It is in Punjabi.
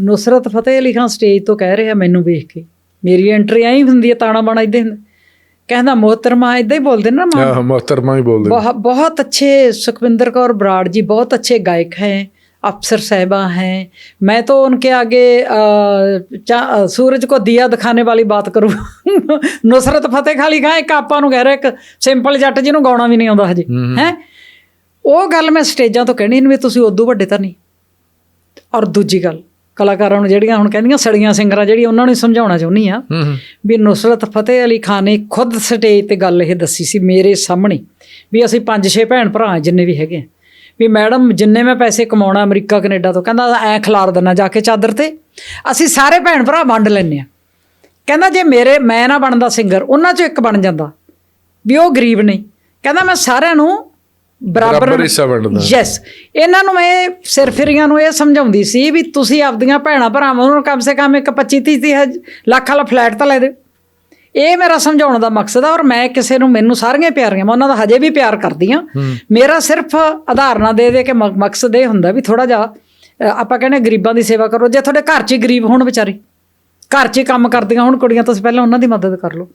ਨੁਸਰਤ ਫਤਿਹ ਅਲੀ ਖਾਨ ਸਟੇਜ ਤੋਂ ਕਹਿ ਰਿਹਾ ਮੈਨੂੰ ਵੇਖ ਕੇ ਮੇਰੀ ਐਂਟਰੀ ਐਂ ਹੀ ਹੁੰਦੀ ਹੈ ਤਾਣਾ ਬਾਣਾ ਇਦਾਂ ਹੁੰਦਾ ਕਹਿੰਦਾ ਮੋਹਤਰਮਾ ਇਦਾਂ ਹੀ ਬੋਲਦੇ ਨੇ ਨਾ ਮਾਂ ਆਹ ਮੋਹਤਰਮਾ ਹੀ ਬੋਲਦੇ बहुत बहुत अच्छे सुखविंदर कौर बराड़ जी बहुत अच्छे गायक हैं अफसर साहिबा हैं मैं तो उनके आगे अ, चा- अ, सूरज को दिया दिखाने वाली बात करूँ नुसरत फतेह खाली ਖਾਂ ਇੱਕ ਆਪਾਂ ਨੂੰ ਕਹਿ ਰਿਹਾ ਇੱਕ ਸਿੰਪਲ ਜੱਟ ਜਿਹਨੂੰ ਗਾਉਣਾ ਵੀ ਨਹੀਂ ਆਉਂਦਾ ਹਜੇ ਹੈ ਉਹ ਗੱਲ ਮੈਂ ਸਟੇਜਾਂ ਤੋਂ ਕਹਿਣੀ ਨਹੀਂ ਵੀ ਤੁਸੀਂ ਉਦੋਂ ਵੱਡੇ ਤਾਂ ਨਹੀਂ ਔਰ ਦੂਜੀ ਗੱਲ ਕਲਾਕਾਰਾਂ ਨੂੰ ਜਿਹੜੀਆਂ ਹੁਣ ਕਹਿੰਦੀਆਂ ਸੜੀਆਂ ਸਿੰਗਰਾਂ ਜਿਹੜੀ ਉਹਨਾਂ ਨੂੰ ਸਮਝਾਉਣਾ ਚਾਹੁੰਦੀ ਆ ਵੀ ਨੁਸਰਤ ਫਤਿਹ ਅਲੀ ਖਾਨ ਨੇ ਖੁਦ ਸਟੇਜ ਤੇ ਗੱਲ ਇਹ ਦੱਸੀ ਸੀ ਮੇਰੇ ਸਾਹਮਣੇ ਵੀ ਅਸੀਂ ਪੰਜ ਛੇ ਭੈਣ ਭਰਾ ਜਿੰਨੇ ਵੀ ਹੈਗੇ ਆ। ਵੀ ਮੈਡਮ ਜਿੰਨੇ ਮੈਂ ਪੈਸੇ ਕਮਾਉਣਾ ਅਮਰੀਕਾ ਕੈਨੇਡਾ ਤੋਂ ਕਹਿੰਦਾ ਐ ਖਿਲਾਰ ਦੇਣਾ ਜਾ ਕੇ ਚਾਦਰ ਤੇ। ਅਸੀਂ ਸਾਰੇ ਭੈਣ ਭਰਾ ਵੰਡ ਲੈਨੇ ਆ ਕਹਿੰਦਾ ਜੇ ਮੇਰੇ ਮੈਂ ਨਾ ਬਣਦਾ ਸਿੰਗਰ ਉਹਨਾਂ ਚੋਂ ਇੱਕ ਬਣ ਜਾਂਦਾ। ਵੀ ਉਹ ਗਰੀਬ ਨਹੀਂ। ਕਹਿੰਦਾ ਮੈਂ ਸਾਰਿਆਂ ਨੂੰ ਬਰਾਬਰ ਹਿੱਸਾ ਵੰਡਦਾ। ਯੈਸ ਇਹਨਾਂ ਨੂੰ ਮੈਂ ਸਿਰਫਿਰੀਆਂ ਨੂੰ ਇਹ ਸਮਝਾਉਂਦੀ ਸੀ ਵੀ ਤੁਸੀਂ ਆਪਦੀਆਂ ਭੈਣਾਂ ਭਰਾਵਾਂ ਨੂੰ ਕਮ ਸੇ ਕਮ ਇੱਕ 25 30 ਹਜ਼- ਲੱਖ ਵਾਲਾ ਫਲੈਟ ਤਾਂ ਲੈ ਦਿਓ। ਇਹ ਮੇਰਾ ਸਮਝਾਉਣ ਦਾ ਮਕਸਦ ਆ ਔਰ ਮੈਂ ਕਿਸੇ ਨੂੰ ਮੈਨੂੰ ਸਾਰੀਆਂ ਪਿਆਰੀਆਂ ਮੈਂ ਉਹਨਾਂ ਦਾ ਹਜੇ ਵੀ ਪਿਆਰ ਕਰਦੀ ਆ ਮੇਰਾ ਸਿਰਫ ਆਧਾਰ ਨਾ ਦੇ ਦੇ ਕੇ ਮਕਸਦ ਇਹ ਹੁੰਦਾ ਵੀ ਥੋੜਾ ਜਿਹਾ ਆਪਾਂ ਕਹਿੰਦੇ ਗਰੀਬਾਂ ਦੀ ਸੇਵਾ ਕਰੋ। ਜੇ ਤੁਹਾਡੇ ਘਰ 'ਚ ਹੀ ਗਰੀਬ ਹੋਣ ਵਿਚਾਰੇ ਘਰ 'ਚ ਹੀ ਕੰਮ ਕਰਦੀਆਂ ਹੁਣ ਕੁੜੀਆਂ ਤੁਸੀਂ ਪਹਿਲਾਂ ਉਹਨਾਂ ਦੀ ਮਦਦ ਕਰ ਲਓ।